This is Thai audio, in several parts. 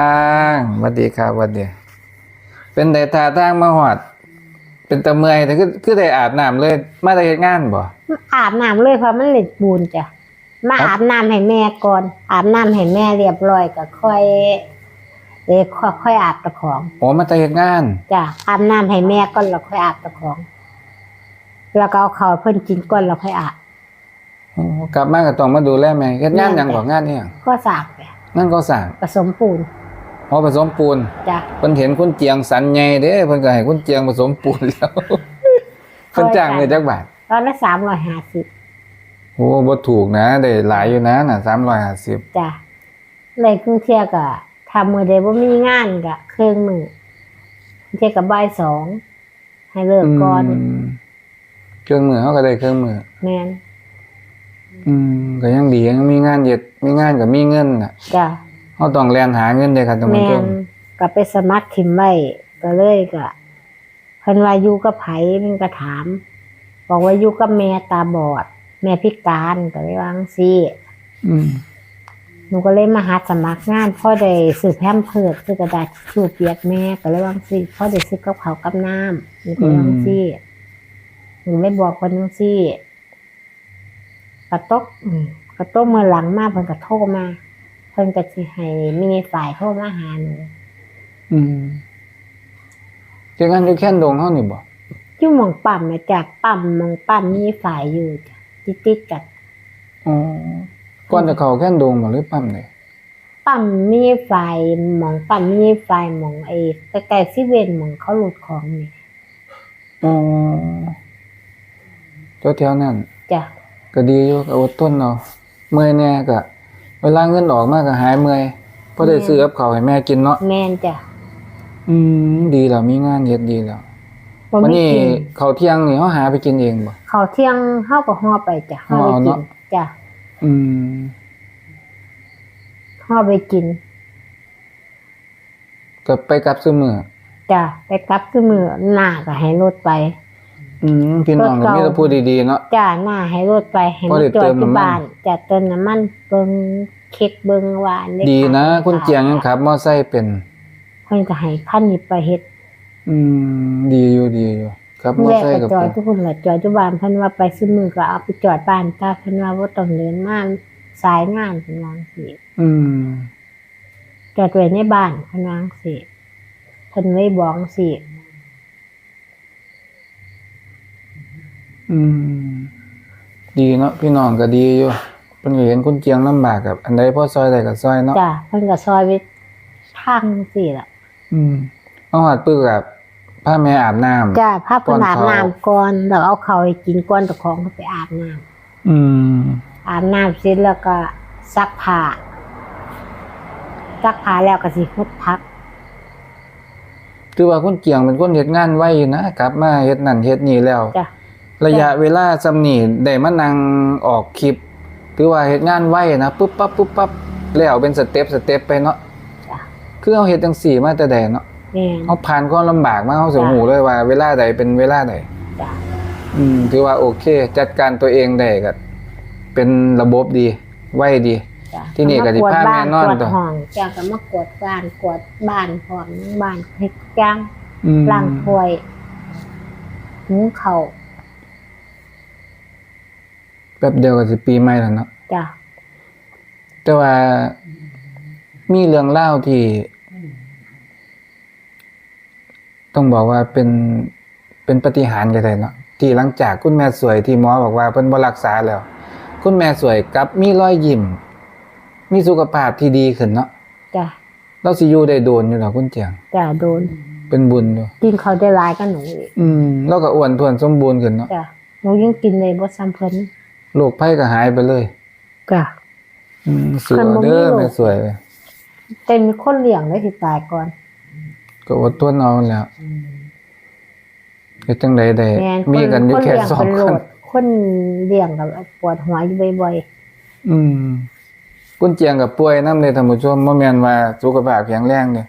อ้างสวัสดีครับสวัสดี เป็นไดท่าทางมาหอด เป็นตะเมื่อยแต่คือคือได้อาบน้ำเลย มาได้เฮ็ดงานบ่อาบน้ำเลยเพราะมันเหล็กบูนจ้ะมาครับอาบน้ำให้แม่ก่อน อาบน้ำให้แม่เรียบร้อยก็ค่อยเดี๋ยวค่อยค่อยอาบตะของโอ้มาได้เฮ็ดงานจ้ะอาบน้ำให้แม่ก่อนแล้วค่อยอาบตะของ แล้วก็เอาเขาวเพิ่นกินก่อนแล้วค่อยอาบโอ้กลับมาก็ต้องมาดูแลแม่เฮ็ดงานหยังบ่งานนี่หยังก็สากไปนั่นก็สร้างผสมปูน พอผสมปูนจ้ะเพิ่นเห็นคุณเจียงสันใหญ่เด้เพิ่นก็ให้คุณเจียงผสมปูนแล้วเพิ่นจ้างเงินจักบาทตอนละสามร้อยห้าสิบโอ้บ่ถูกนะได้หลายอยู่นะน่ะ350จ้ะในกรุงเทพก็ทำมือเดียวว่ามีงานก็เครื่องมือเที่ยกับบ่ายสองให้เลิกก่อนมเครื่องมือเขาก็ได้เครื่องมือแม่นอืมก็ยังดียังมีงานเย็ดมีงานกับมีเงินน่ะจ้ะ เขาต้องแลนหาเงินเด้ครับท่านผู้แม่ชนมก็ไปสมัครทิมไว้ก็เลยก็เพิ่นว่าอยู่กับไผมันก็ถาม บอกว่าอยู่กับแม่ตาบอด แม่พิการก็เลยวาจั่งซี่อืมหนูก็เลยมาหาสมัครงานพ่อได้ซื้อแพมเพิร์ดซื้อกระดาษชูเปียกแม่ก็เลยวาจั่งซี่พ่อได้ซื้อกับเขาวกับน้ำหนูก็เลยวาจั่งซี่หนูไม่บอกคนจังซี่กระตกอืมกระตกเมื่อหลังมาเพิ่นก็โทรมาเพิ่นก็สิให้มีฝ่ายโทรมาหาหนูอืมเจ้างานอยู่แค่นดงเฮานี่บ่อยู่หมองปั๊มนะจากปั๊มหมองปั๊มมีฝ่ายอยู่จ้ะติดติดๆกันอ๋อก่อนจะเข้าแค่นดงบ่หรือปั๊มได้ปั๊มมีฝ่ายหมองปั๊มมีฝ่ายหมองไอ้ใกล้ๆซิเว่นหมองเขาหลุดของนี่อ๋อแถวๆนั้นจ้ะก็ดีอยู่ก็อดทนเอาเมื่อยแน่ก็ เวลาเงินออกมาก็หายเมื่อยพอได้ซื้อกับข้าวให้แม่กินเนาะแม่นจ้ะอืมดีแล้วมีงานเฮ็ดดีแล้วบ่วันมีนี้กินข้าวเที่ยงนี่เฮาหาไปกินเองบ่ ข้าวเที่ยงเฮาก็ห่อไปจ้ะห่อไปห่อกิเนาะ นจ้ะอืมห่อไปกินก็ไปกลับซุมื้อจ้ะไปกลับคือมือหน้าก็ให้รถไป อืมพี่น้องก็มีแต่พูดดีๆเนาะจ้ะหน้าให้รถไปให้บ่มาได้จอเติดมที่น้ำมันบ้านจ้ะเติมน้ำมันเบิ่งเช็คเบิ่งว่าอัได้ดีนะขายคุณเจียงยังขับมอไซค์เป็นเพิ่นก็ให้คันนี้ไปเฮ็ดอืมดีอยู่ดีอยู่ขับมอแรกไซค์ก็กับจอเป็ดนทุกคนละจอดจุบานเพิ่นว่าไปซื้อมือก็เอาไปจอดบ้านถ้าเพิ่นว่าบ่ต้องเดินมาสายงานเพิ่นว่าจั่งซี้อืมจอดไว้ในบ้านเพิ่นว่าจั่งซี้เพิ่นเลยบอกจั่งซี้ อืม ดีเนาะพี่น้องก็ดีอยู่เพิ่นก็เห็นคุณเจียงลำบากกับ อันใดพอซอยได้ก็ซอยเนาะจ้ะเพิ่นก็ซอยไว้ทางจั่งซี้ล่ะ อืมเอาหอดปึกกับผ้าแม่อาบน้ำจ้ะพาเพิ่นก่อนอาบเข้าน้ำก่อนแล้วเอาข้าวให้กินก่อนเจ้าของก็ไปอาบน้ำอืมอาบน้ำเสร็จแล้วก็ซักผ้าซักผ้าแล้วก็สิฮุดพักถือว่าคุณเจียงเป็นคนเฮ็ดงานไวอยู่นะกลับมาเฮ็ดนั่นเฮ็ดนี่แล้วจ้ะ ระยะเวลาซำนี้ได้มานั่งออกคลิปถือว่าเฮ็ดงานไวนะปุ๊บปั๊บปุ๊บปั๊บแล้วเป็นสเต็ปสเต็ปไปเนาะจ้ะคือเอาเฮ็ดจังซี่มาแต่ใดเนาะแม่นเอาผ่านความลำบากมาเฮาสิจ้ะฮู้เลยว่า เวลาใดเป็นเวลาใดจ้ะอืมถือว่าโอเค จัดการตัวเองได้ก็เป็นระบบดี ไวดีจ้ะที่นี่ก็สิพาแม่นอนกวาดต่อห้องจ้ะก็มากวาดบ้านกวาดบ้านพร้อมบ้านเฮ็ดจ้างอืมล้างถ้วยหุงข้าว แป๊บเดียวก็สิปีใหม่แล้วเนาะจ้ะแต่ว่ามีเรื่องเล่าวที่ ต้องบอกว่าเป็นเป็นปาฏิหารย์กันเลยเนาะที่หลังจากคุณแม่สวยที่หมอบอกว่าเพิ่นบ่รักษาแล้ว คุณแม่สวยกลับมีรอยยิ้มมีสุขภาพที่ดีขึ้นเนาะจ้ะเราสิอยู่ได้โดนอยู่หรอคุณเจียงจ้ะโดน เป็นบุญอยู่กินข้าวได้หลายก็หนูอีกอืมแล้วก็อ้วนท้วนสมบูรณ์ขึ้นเนาะจ้ะหนูยังกินเลยบ่ซ้ำเพิ่น โรคภัยก็หายไปเลยจ้ะอืมสวยเพิ่นบ่มีเด้อโรคแม่สวย แต่มีคนเลี้ยงเลยสิตายก่อน ก็อดทนเอาแหล้วเฮ็ดจังไดได้แม่นมีกันอยู่คนแค่เลี้ยงสองเป็นโรคนคคนเลี้ยงกับปวดหัวอยู่บ่อยอืมคุณเจียงกับป่วยนำเลยท่านผู้ชมบ่แม่นว่าสุขภาพแข็งแรงเด้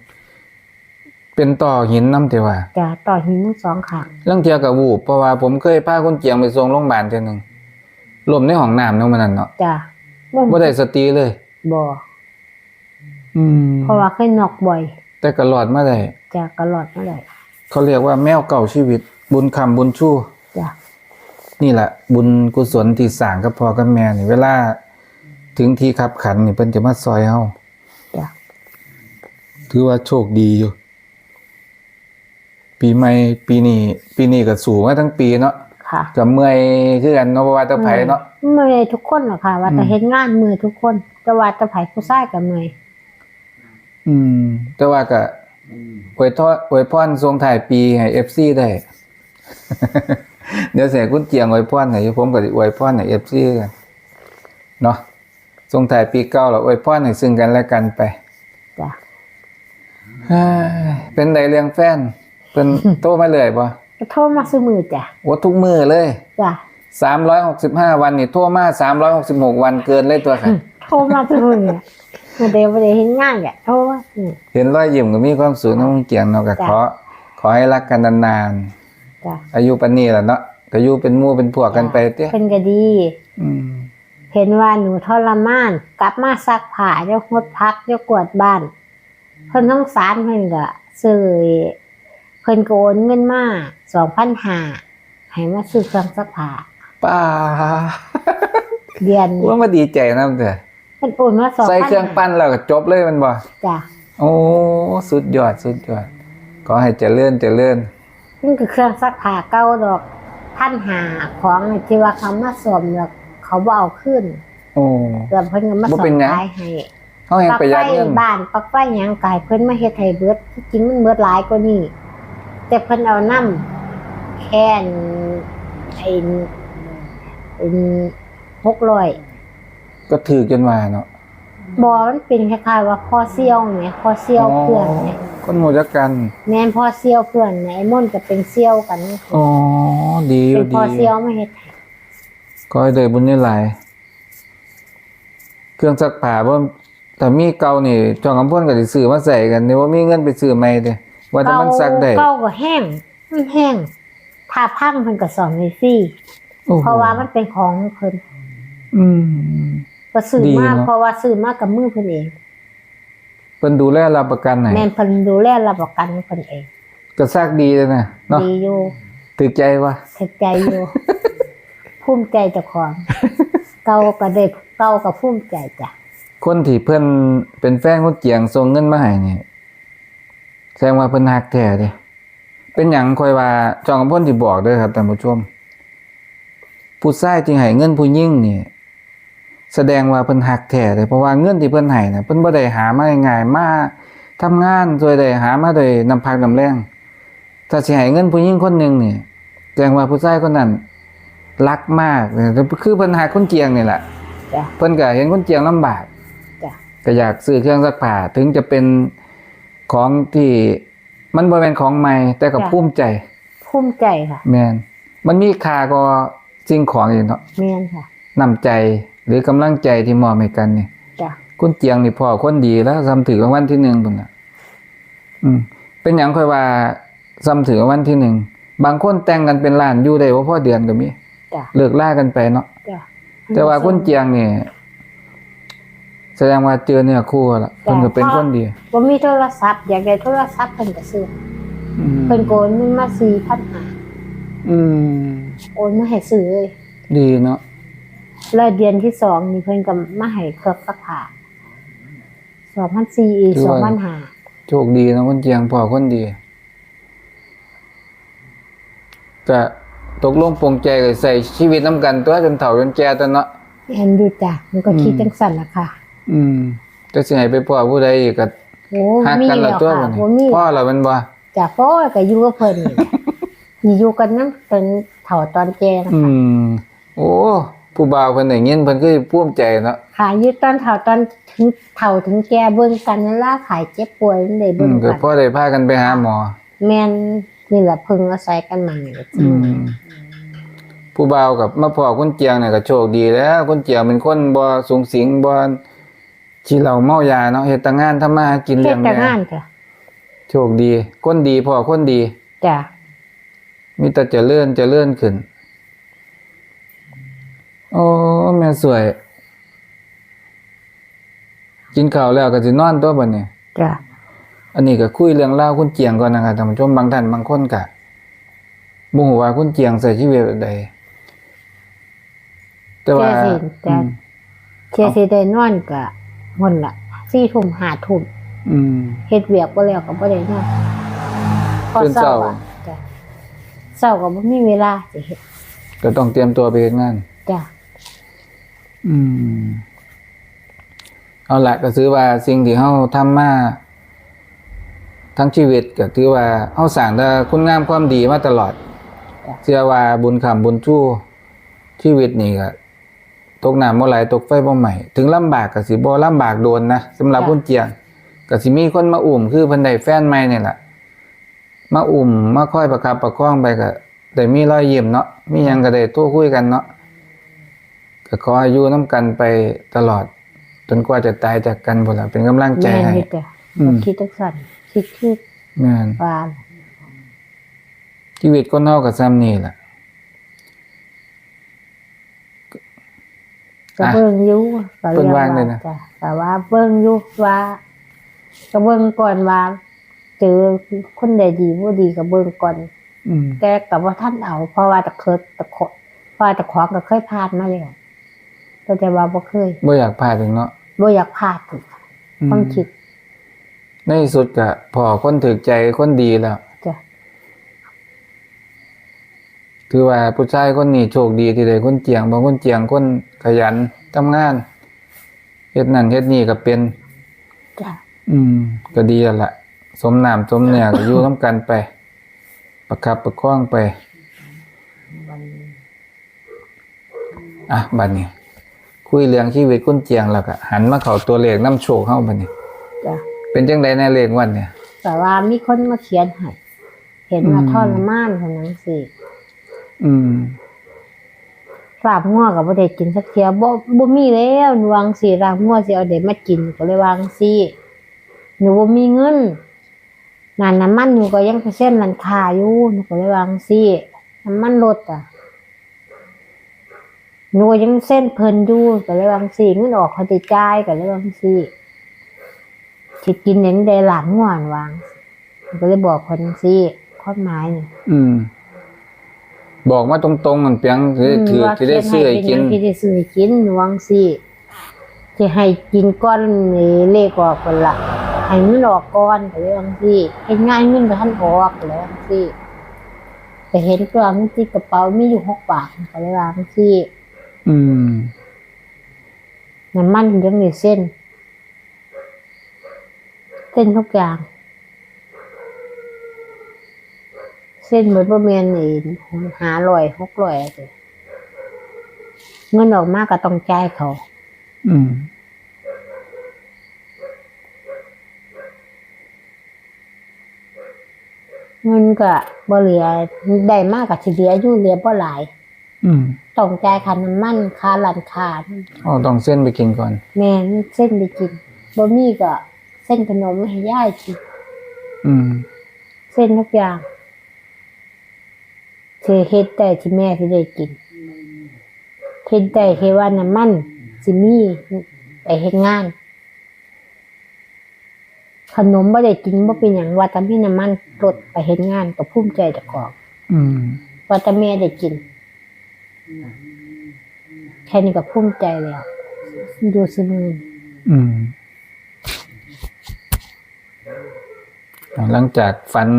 เป็นต่อหินนำแต่ว่าๆจ้ะต่อหินทั้งสองข้างลางเที่ยก็วูบเพราะว่าผมเคยพาคุณเจียงไปส่งโรงพยาบาลเทื่อหนึง ล้มในห้องน้ำเนาะมันนั่นเนาะจ้ะบ่ได้สติเลยบ่อืมเพราะว่าเคยนอกบ่อย แต่ก็รอดมาได้จ้ะก็หลอดมาเลยเขาเรียกว่าแมวเก่าชีวิต บุญคำบุญชู้จ้ะนี่แหละ บุญกุศลที่สร้างกับพ่อกับแม่นี่เวลาถึงที่ขับขันนี่เพิ่นจะมาซอยเฮาจ้ะถือว่าโชคดีอยู่ปีใหม่ปีนี้ปีนี้ก็สูงมาทั้งปีเนาะ ค่ะก็เมื่อยคือกันเนาะบ่ว่าแตะไผเนาะเมื่อยทุกคนหรอกค่ะ ว่าแต่อืมเฮ็ดงานมือทุกคน แต่ว่าแตะไผผู้ชายก็เมื่อยอืม แต่ว่าก็อวยทอดอวยพรทรงถ่ายปีให้ FC ได้ เดี๋ยวเสียคุณเจียงอวยพรให้ผมก็สิอวยพรให้ FC กันเนาะทรงถ่ายปีเก่าแล้วอวยพรให้ซึ่งกันและกันไปจ้ะเฮ้ยเป็นไดเรื่องแฟนเป็นโตมาเลยบ่ก็ โทรมาซื้อมือจ้ะว่าทุกมือเลยจ้ะ365วันนี่โทรมา366วันเกินเลยตัวค่ะโทรมาซื้อมือเนี่ยมาเดี๋ยวบ่ได้เฮ็ดงานก็โทรมาอืมเห็นรอยยิ้มก็มีความสุขน้องเกียงเนาะก็จ้ะขอขอให้รักกันนานจ้ะๆอายุปานนี้ล่ะเนาะก็อยู่เป็นหมู่เป็นพวกกันไปเตี้ยเพิ่นก็ดีอืมเห็นว่าหนูทรมาน กลับมาซักผ้าเดี๋ยวงดพักเดี๋ยวกวาดบ้านเพิ่นต้องสารเพิ่นก็ซื้อ เพิ่นก็โอนเงินมา2,500ให้มาซื้อเครื่องซักผ้าป้าเดือนว่ามาดีใจนำเด้อเพิ่นโอนมา2,500ใส่เครื่องปั้นแล้วก็จบเลยแมันบ่จ้ะโอ้สุดยอดสุดยอดขอให้เจริญเจริญนี่คือเครื่องซักผ้าเก่าดอกท่านหาของที่ว่าเขามาสวมแล้วเขาบ่เอาขึ้นโอ้แล้วเพิ่นก็มาสบ่วเป็นมหยังขายให้เฮาแฮงปลั๊กประหไฟยัดเงินบ้านปลั๊กไฟหยังกายเพิ่นมาเฮ็ดให้เบิดที่จริงมันเบิดหลายกว่านี้ แต่เพิ่นเอานํแค่นไอ้ไอ้600ก็ถือจนว่าเนาะบ่มันเป็นคล้ายๆว่าพอเซียวแหมพอเซียวเพื่อนแหมคนหมู่จักกันแม่นพอเซียวเพื่อนแหมไอ้ม่นก็เป็นเซียวกันอ๋อดีอเป็ยู่นดีพออเซียยู่วมาเฮ็ดให้ก็ให้ได้บุญนี่หลายเครื่องซักผ้าบ่แต่มีเก่านี่จองกำพ่นก็สิซื้อมาใส่กันนี่ว่ามีเงินไปซื้อใหม่เด้ ว่าแต่มันซักได้เก่าก็แห้งมันแห้งถ้าพังเพิ่นก็สอนไว้ฟรีโอ้โหเพราะว่ามันเป็นของเพิ่นอืมก็ซื้อดีมาเนอะเพราะว่าซื้อมากับมือเพิ่นเองเพิ่นดูแลรับประกันให้แม่นเพิ่นดูแลรับประกันเพิ่นเอง ก็ซักดีเลยนะเนาะดีอยู่ถึกใจว่าถึกใจอยู่ภูมิใจเจ้าของเก่าก็ได้เก่าก็ภูมิใจจ้ะคนที่เพิ่นเป็นแฟนคนเจียงส่งเงินมาให้นี่ แสดงว่าเพิ่นฮักแท้เด้เป็นหยังค่อยว่าจองกำพ่นที่บอกเด้อครับท่านผู้ชม ผู้ชายที่ให้เงินผู้หญิงนี่แสดงว่าเพิ่นฮักแท้เลยเพราะว่าเงินที่เพิ่นให้น่ะเพิ่นบ่ได้หามาง่ายๆมาทำงานโดยได้หามาโดยน้ำพักน้ำแรงถ้าสิให้เงินผู้หญิงคนหนึงนี่แสดงว่าผู้ชายคนนั้นรักมากเลยคือเพิ่นฮักคนเจียงนี่แหละจ้ะเพิ่นก็เห็นคนเจียงลำบากจ้ะก็อยากซื้อเครื่องซักผ้าถึงจะเป็น ของที่มันบ่แม่นของใหม่แต่ก็ภูมิใจภูมิใจค่ะแม่นมันมีค่าก็สิ่งของอีกเนาะแม่นค่ะน้ำใจหรือกำลังใจที่มอบให้กันนี่จ้ะคุณเจียงนี่พ่อคนดีแล้วซ้ำถือรางวัลที่หนึ่งพุ่นน่ะอืมเป็นหยังค่อยว่าซ้ำถือรางวัลที่หนึ่งบางคนแต่งกันเป็นล้านอยู่ได้บ่พอเดือนก็มีจ้ะเลิกล่ากันไปเนาะจ้ะแต่ว่าคุณเจียงนี่ แสดงว่าเจอเนื้อคู่แล้วเพิ่นก็เป็นคนดีบ่มีโทรศัพท์อยากได้โทรศัพท์เพิ่นก็ซื้ออืมเพิ่นโกนเงินมา4,500อืมโอนมาให้ซื้อเลยดีเนาะแล้วเดือนที่สองนี่เพิ่นก็มาให้เครื่องซักผ้า2,400อีก2,500โชคดีนะคุณเจียงพ่อคนดีก็ตกลงปรงใจก็ใส่ชีวิตน้ำกันตัวจนเฒ่าจนแก่ตัวเนาะแอนดูจ้ะมันก็คิดอืมจังสั่นล่ะค่ะ อืมจะสิให้ไปพ่อผู้ใดอีกก็โอ้ฮักมีกันละแล้วตัวค่ะบัดบ่นี้มีพ่อเราเป็นบ่จ้ะพ่อก็อยู่กับเพิ่นนี่แหละนี่อยู่กันนำเป็นเฒ่าตอนแก่นะอืม โอ้ผู้บ่าวเพิ่นได้ยินเพิ่นคือภูมิใจเนาะค่ะอยู่ตอนเฒ่าตอนถึงเฒ่าถึงแก่เบิ่งกันนั่นล่ะขายเจ็บป่วยนั่นได้อืเบิ่งมก็กันพ่อได้พากันไปหาหมอ แม่นนี่แหละพึงอาศัยกันมานี่แหละอืม ผู้บ่าวกับมาพ่อคุณเจียงเนี่ยก็โชคดีแล้วคุณเจียงเป็นคนบ่สูงสิงบ่ ขี้เหล้าเมายาเนาะเฮ็ดแต่งานทำมาหากินเฮ็เลี้ดยงแต่แม่งานจ้ะโชคดีคนดีพ่อคนดี จ้ะมีแต่เจริญเจริญขึ้น โอ้แม่สวย กินข้าวแล้วก็สินอนตัวบัดนี้ จ้ะอันนี้ก็คุยเรื่องราวคุณเจียงก่อนนะครับท่านผู้ชมบางท่านบางคนก็บ่ฮู้ว่าคุณเจียงใช้ชีวิตแบบใดแต่ว่าเจ้าสิอืจ้ะมเชียร์สิได้นอนก็ หมดละ4ทุ่ม5ทุ่มอืมเฮ็ดเวียกบ่แล้วก็บ่ได้นอนพอตื่นเช้าเช้าอะจ้ะเช้าก็บ่มีเวลาสิเฮ็ดก็ต้องเตรียมตัวไปเฮ็ดงานจ้ะอืมเอาละก็ถือว่าสิ่งที่เฮาทำมาทั้งชีวิตก็ถือว่าเฮาสร้างแต่คุณงามความดีมาตลอดเชื่อว่าบุญคำบุญชู้ชีวิตนี่ก็ ตกน้ำบ่ไหลตกไฟบ่ไหม้ถึงลำบากก็สิบ่ลำบากโดนนะสำหรับคุณเจียงก็สิมีคนมาอุ้มคือเพิ่นได้แฟนใหม่นี่แหละมาอุ้มมาคอยประคับประคองไปก็ได้มีรอยยิ้มเนาะมีหยังก็ได้โทรคุยกันเนาะก็ขออายุน้ำกันไปตลอด จนกว่าจะตายจากกันหมดละเป็นกำลังใจแม่นให้อยู่จ้ะอืมคิดจังซั่นคิดคือแม่นว่าชีวิตคนเฮากับซ้ำนี่แหละ ก็อะเบิ่งอยู่ก็เพิ่นวางเลยนะจ้ะแต่ว่าเบิ่งอยู่ว่าก็เบิ่งก่อนว่าเจอคนใดดีบ่ดีก็เบิ่งก่อนอืมแต่ก็บ่ทันเอา เพราะว่าแตะเคยตะขอเพราะว่าแตะของก็เคยผ่านมาแล้วก็จะว่าบ่เคยบ่อยากพลาดถึงเนาะบ่อยากพลาดอีกอืมความคิด ในที่สุดก็พอคนถึกใจคนดีแล้ว จ้ะ ถือว่าผู้ชายคนนี้โชคดีที่ได้คนเจียงบางคนเจียงคนขยันทำงานเฮ็ดนั่นเฮ็ดนี่ก็เป็นจ้ะอืม ก็ดีแล้วล่ะสมน้ำสมเนื้อก็อยู่น้ำกันไป ประคับประคองไป อะบัดนี้ คุยเรื่องชีวิตคุณเจียงแล้วก็หันมาเข้าตัวเลขน้ำโชคเฮาบัดนี้จ้ะเป็นจังไดในเลขวันเนี่ย แต่ว่ามีคนมาเขียนให้เห็นว่าอืมทรมานเท่านั้นสิ อืมลาบงัวก็บ่ได้กินสักเที่ยบ่บ่มีแล้วหนูวาจั่งสิลาบงัวสิเอาเด็มากินก็เลยวาจั่งสิหนูบ่มีเงินนานน้ำมันหนูก็ยังไปเส้นร้านค้าอยู่หนูก็เลยวาจั่งสิน้ำมันลดอะหนูก็ยังเส้นเพิ่นอยู่ก็เลยวาจั่งสิเงินออกเขาสิจ่ายก็เลยวาจั่งสิสิกินหยังได้หลานงัวหนูวาจั่งสิหนูก็เลยบอกเพิ่นจั่งสิความหมายนี่อืม บอกมาตรงๆมันเปียงสิได้ถือสิได้ซื้อให้กินที่ได้ซื้อให้กินหวังสิจะให้กินก้อนนี่เลขออกคนละให้เงินออกก้อนก็เลยวังสิเห็นง่ายเงินไปท่านออกก็เลยวังสิแต่เห็นตัวมันที่กระเป๋ามีอยู่หกบาทก็เลยวังสิอืมน้ำมันยังมีเส้น เส้นทุกอย่าง เส้นเหมือนว่าเมียนนี่หาลอยหกลอยเลยเงินออกมาก็ต้องจ่ายเขา อืมเงินก็บ่เหลือได้มากกับสิเหลืออยู่เหลือบ่หลายอืมต้องจ่ายค่าน้ำมันค่าร้านค้าอ๋อต้องเส้นไปกินก่อน แม่นเส้นไปกินบ่มีก็เส้นขนมให้ย่ายกินอืมเส้นทุกอย่าง สิเฮ็ดได้ที่แม่สิได้กินเฮ็ดได้แค่ว่าน้ำมันสิมีไปเฮ็ดงาน ขนมบ่ได้กินบ่เป็นหยังว่าแต่มีน้ำมันรถไปเฮ็ดงานก็ภูมิใจเจ้าของอืมว่าแต่แม่ได้กินแค่นี้ก็ภูมิใจแล้วดูสมืออืมหลังจากฝัน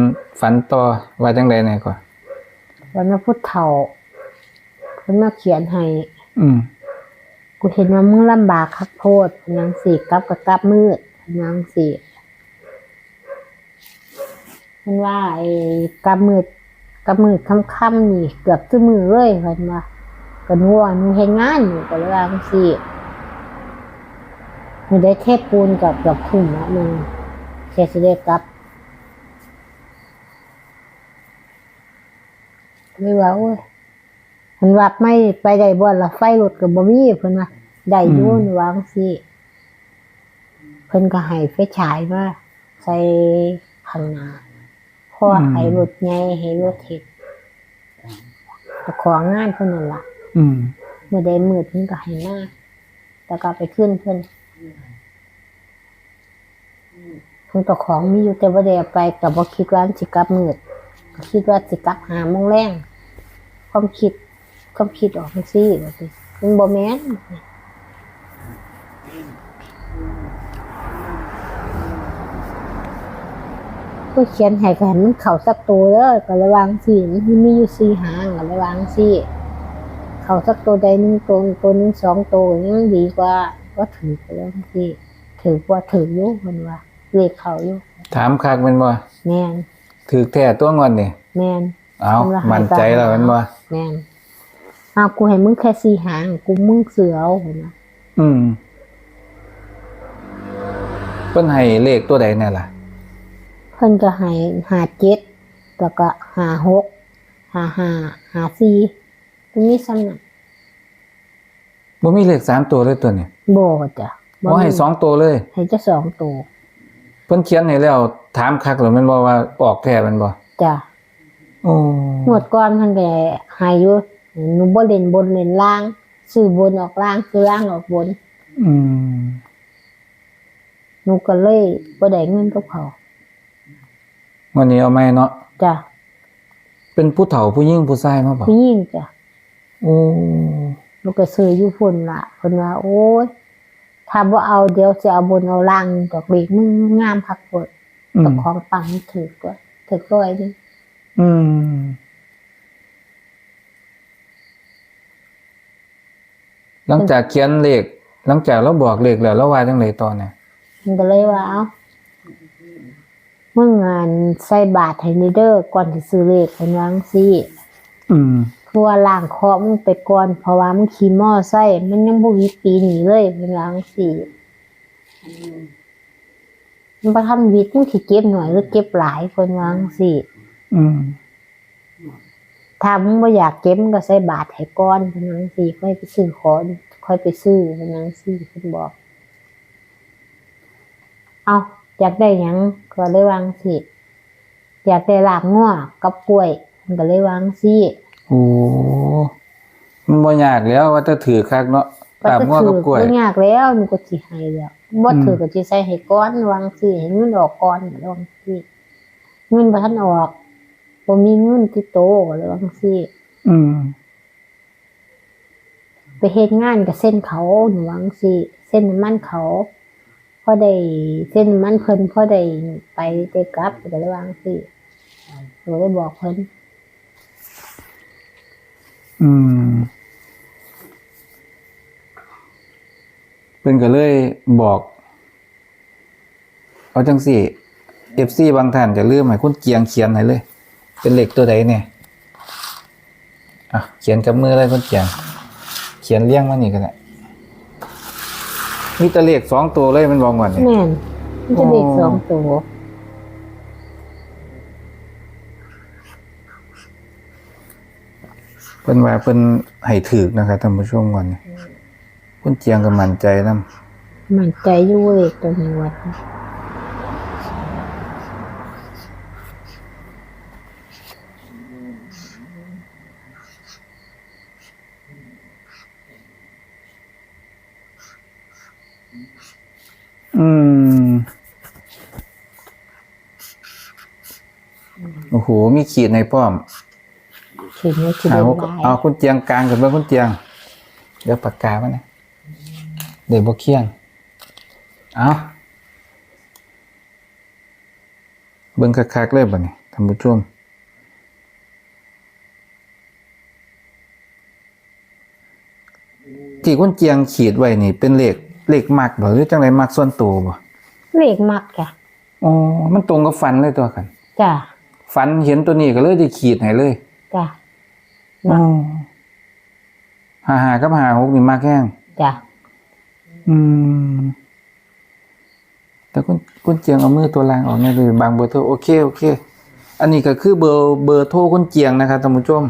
ฝันต่อว่าจังไดไหนก่อน วันนั้นพุทธเฒ่าเพิ่นมาเขียนให้อืมกูเห็นว่ามึงลำบากคักโพดพนังสีกลับกับกลับมืดพนังสีมันว่าไอ้กลับมืดกลับมืดค่ำๆนี่ เกือบจะมือเลยเพิ่นว่าก็นัวหนูเห็นงานอยู่ก็เลยว่าจังซี่หนูได้เทพปูนกับกับคุ้มละมึงแค่สิได้กลับ ไม่ว่าโอ้ยมันว่าไม่ไปได้บ่ละไฟรถกับบ่มีเพิ่นว่าได้อยู่อืมหนูวาจังซี่เพิ่นก็ให้ไฟฉายมาใส่ข้างหน้าพอให้รถใหญ่ให้รถเฮ็ดแต่ของงานเพิ่นนั่นล่ะอืมเมื่อใดมืดเพิ่นก็ให้มาแล้วก็ไปขึ้นเพิ่นของตัวของมีอยู่แต่บ่ได้เอาไปก็บ่คิดว่ามันสิกลับมืดก็คิดว่าสิกลับหาโมงแรง ความคิด ความคิดออกจังซี่ว่าสิมันบ่แม่นก็เขียนให้ก็ให้มันเข้าสักตัวเด้อก็ระวังสิมันมีอยู่สี่หางก็ระวังสิเขาสักตัวใดหนึ่งตัวตัวหนึ่งสองตัวยังดีกว่าก็ถือไปแล้วที่ถือกว่าถืออยุมันว่าเลขเขาอยู่ถามคักแมันบ่แมนถือแท้ตัวงอนนี่แมนเอาทำละหายมั่นใจแล้วแมันบ่ แมนเอากูให้มึงแค่สี่หาง กูมึงเสือเอาเห็นไหมอืมเพิ่นให้เลขตัวใดแน่ล่ะ เพิ่นก็ให้หาเจ็ดแล้วก็หาหกหาห้าหาสี่ตรงนี้ซ้ำน่ะบ่มีเลขสามตัวเลยตัวนี้โบจ้ะบ่ให้สองตัวเลย ให้จะสองตัวเพิ่นเขียนให้แล้วถามคักแล้วแมันบ่ว่าออกแท้แมันบ่จ้ะ โอ้งวดก่อนเพิ่นก็ให้อยู่หนูบ่เล่นบนเล่นล่างซื้อบนออกล่างซื้อล่างออกบน อืมหนูก็เลยบ่ได้เงินกับเขาวันนี้เอาไหมเนาะจ้ะเป็นผู้เฒ่าผู้หญิงผู้ชายมาบ่ผู้หญิงจ้ะโอ้หนูก็ซื้ออยู่พุ่นล่ะเพิ่นว่าโอ้ยถ้าบ่เอาเดี๋ยวสิเอาบนเอาล่างดอกเล็กมึงงามคักเบิดอืแต่มของปังมันถูกก็ถูกร้อยหนึง อืม หลังจากเขียนเลขหลังจากเราบอกเลขแล้วเราว่าจังไดต่อเนี่ยมันก็เลยว่าเอ้ามึงงานใส่บาทให้นี่เด้อก่อนสิซื้อเลขเพิ่นว่าจังซี่อืมคือว่าล้างคอมึงไปก่อนเพราะว่ามึงขี่มอไซค์มันยังบ่มีปีหนีเลยเพิ่นว่าจังซี่มันบ่ทันวิทย์มึงสิเก็บหน่อยหรือเก็บหลายเพิ่นว่าจังซี่อืม ถ้ามึงบ่อยากเก็บมึงก็ใส่บาทให้ก่อนเพิ่นว่าจังซี่ค่อยไปซื้อของค่อยไปซื้อเพิ่นว่าจังซี่เพิ่นบอก เอาอยากได้หยังก็เลยวาจังซี่อยากได้ลาบงัวกับกล้วยมันก็เลยวาจังซี่โอ้มันบ่ยากแล้วว่าจะถือคักเนาะตามง้อกับกล้วยบ่ยากแล้วมันก็สิให้แล้วบ่อืมถือก็สิใส่ให้ก่อนวางสิให้เงินออกก่อนวางสิเงินบ่ทันออก บ่มีเงินติดโตก็เลยวาจังสิอืม ไปเฮ็ดงานกับเส้นเขาหนูวาจังสิเส้นน้ำมันเขาพอได้เส้นน้ำมันเพิ่นพอได้ไปได้กลับก็เลยวาจังสิหนูได้บอกเพิ่นอืมเพิ่นก็เลยบอก เอาจังสี่ FC บางท่านจะลืมให้คุณเกียงเขียนให้เลย เป็นเลขตัวใดเนี่ยอะเขียนกับมือเลยคุณเกียงเขียนเลี้ยงมานี่ก็ได้มีแต่เลขสองตัวเลยมันบอกก่อนนี่แม่นมันจะเด็กอ๋อสองตัวเพิ่นว่าเพิ่นให้ถือนะครับท่านผู้ชมก่อนนี่คุณเจียงก็มั่นใจนํมันใจอยู่เลขตัวนี้วัด อืม โอ้โห มีขีดในป้อมขีดนี้ขีดเอาได้หลายเอาคุณเจียงกลางกับเบิ่งคุณเจียง เดี๋ยวปากกามานะ เดี๋ยวบ่เคียง เอาเบิ่งคักๆเลยบ่นี่ท่านผู้ชมที่คุณเจียงขีดไว้นี่เป็นเลข เลขมักบ่หรือจังไดมักส่วนตัวบ่เลขมักจ้ะอ๋อมันตรงกับฟันเลยตัวกันจ้ะฟันเห็นตัวนี้ก็เลยได้ขีดให้เลยจ้ะอ๋อหาหากับหาหกนี่มากแห้งจ้ะอืม แต่คุณคุณเจียงเอามือตัวล่างออกเนี่ยเลยบางเบอร์โทรโอเคโอเค อันนี้ก็คือเบอร์เบอร์โทรคุณเจียงนะครับท่านผู้ชม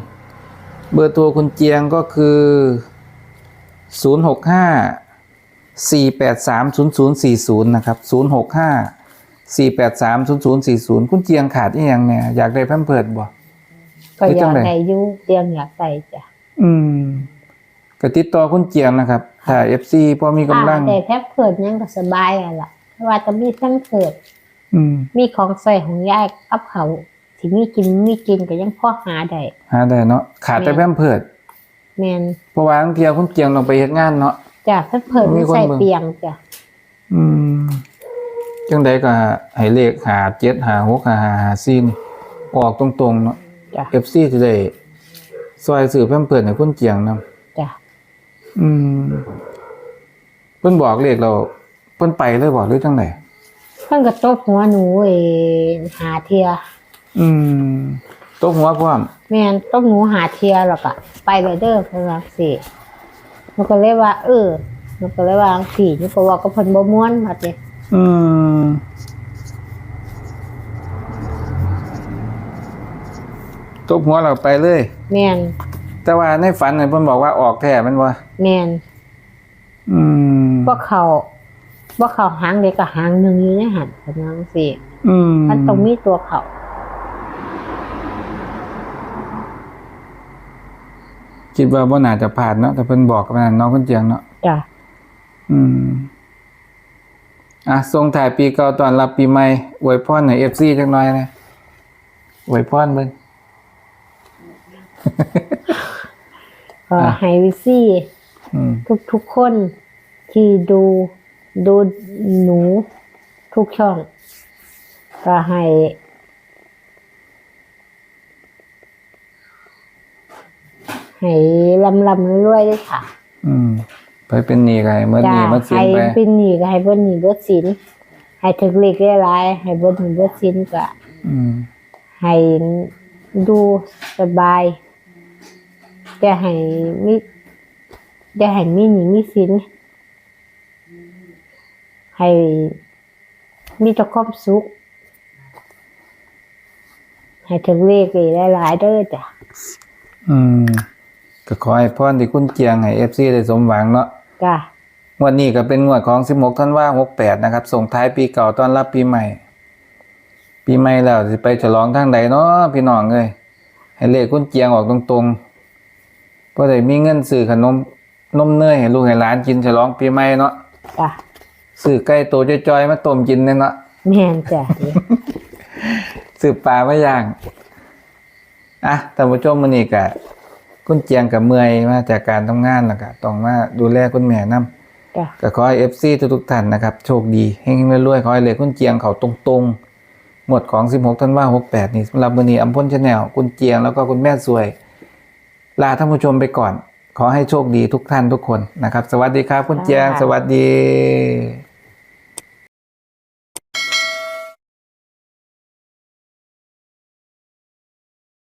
เบอร์โทรคุณเจียงก็คือศูนย์หกห้า สี่แปดสามศูนย์ศูนย์สี่ศูนย์นะครับศูนย์หกห้าสี่แปดสามศูนย์ศูนย์สี่ศูนย์คุณเจียงขาดอีหยังเนี่ยอยากได้แพมเพิร์ดบ่ก็คืออจัยางกใดได้อยู่เตียงอยากได้จ้ะอืมก็ติดต่อคุณเจียงนะครับถ้าเอฟซีพอมีกำลังอ่าแต่แทบเกิดยังก็สบายอะล่ะเพราะว่าจะมีทั้งเกิดอืมมีของใส่ของยายกับเขาวที่มีกินมีกินก็ยังพอหาได้หาได้เนาะขาดแต่แม่นแพมเพิร์ดแม่นเพราะว่าบางเทีคุณเจียงต้องไปเฮ็ดงานเนาะ จ้ะเพิ่นเพิ่นมีคนใส่เบิ่งเปียงจ้ะอืมจังใดก็ให้เลขหาเจ็ดหาหกหาหาหาซีนี่ออกตรงๆเนาะจ้ะ FC จะได้ซอยสื่อแพมเพิร์ดให้คุณเจียงนำจ้ะอืมเพิ่นบอกเลขเราเพิ่นไปเลยบอกหรือจังไดเพิ่นก็ตบหัวหนูเอหาเทีย อืมตบหัวพร้อมแม่นตบหนูหาเทียแล้วก็ไปเลยเด้อเพิ่นว่าสิ หนูก็เลยว่า เออหนูก็เลยว่าจังซี่หนูก็ว่ากับเพิ่นบ่ม่วนว่าติอืมตบหัวเราไปเลย แม่นแต่ว่าในฝันเนี่ยเพิ่นบอกว่าออกแท้แมันว่าแม่นอืมบ่เข้าบ่เข้าหางเด็กก็หางหนึงอยู่ในหันเพิ่นว่าจังซี่อืมมันต้องมีตัวเข้า คิดว่าบ่น่าจะผ่านเนาะแต่เพิ่นบอกกับนั้นน้องเพิ่นเจียงเนาะจ้ะอืมอะส่งถ่ายปีเก่าตอนรับปีใหม่อวยพรให้ FC จักหน่อยนะอวยพรเบิ่งก็อะให้วิซี่อืมทุกทุกๆคนที่ดูดูหนูทุกช่อง ก็ให้ ให้ลำลำรวยๆด้วยค่ะอืมไปเป็นหนี้ก็ให้เมื่อหจ้านี้เมื่อสินให้ไปเป็นหนี้ก็ให้เบิ้หนี้เบิ้สินให้ถึกเล็กได้หลายให้เบิ้หนี้เบิ้สินก็อืมให้ดูสบาย จะให้มีจะให้มีหนี้มีสินให้มีแต่ความสุข ให้ถึงเลขได้หลายๆเด้อจ้ะ อืม ก็ขอให้พรที่คุณเจียงให้ FC ได้สมหวังเนาะจ้ะงวดนี้ก็เป็นงวดของ 16ธันวาคม68 นะครับ ส่งท้ายปีเก่าต้อนรับปีใหม่ ปีใหม่แล้วสิไปฉลองทางใดเนาะพี่น้องเอ้ยให้เลขคุณเจียงออกตรงๆบ่ได้มีเงินซื้อขนมนมเนยให้ลูกให้หลานกินฉลองปีใหม่เนาะจ้ะซื้อไก่โตจ้อยๆมาต้มกินเนี่ยเนาะแม่นจ้ะซื้อปลามาย่างอะท่านผู้ชมมื้อนี้ก็ คุณเจียงกับเมื่อยมาจากการทำงานแล้วก็ต้องมาดูแลคุณแม่นำจ้ะก็ขอให้ FC ทุกๆท่านนะครับ โชคดีเฮงๆรวยๆขอให้เลขคุณเจียงเขาตรงๆ หมดของ 16ธันวาคม68 นี่สำหรับมื้อนี้อัมพลชาแนลคุณเจียงแล้วก็คุณแม่สวย ลาท่านผู้ชมไปก่อน ขอให้โชคดีทุกท่านทุกคนนะครับ สวัสดีครับคุณเจียง สวัสดี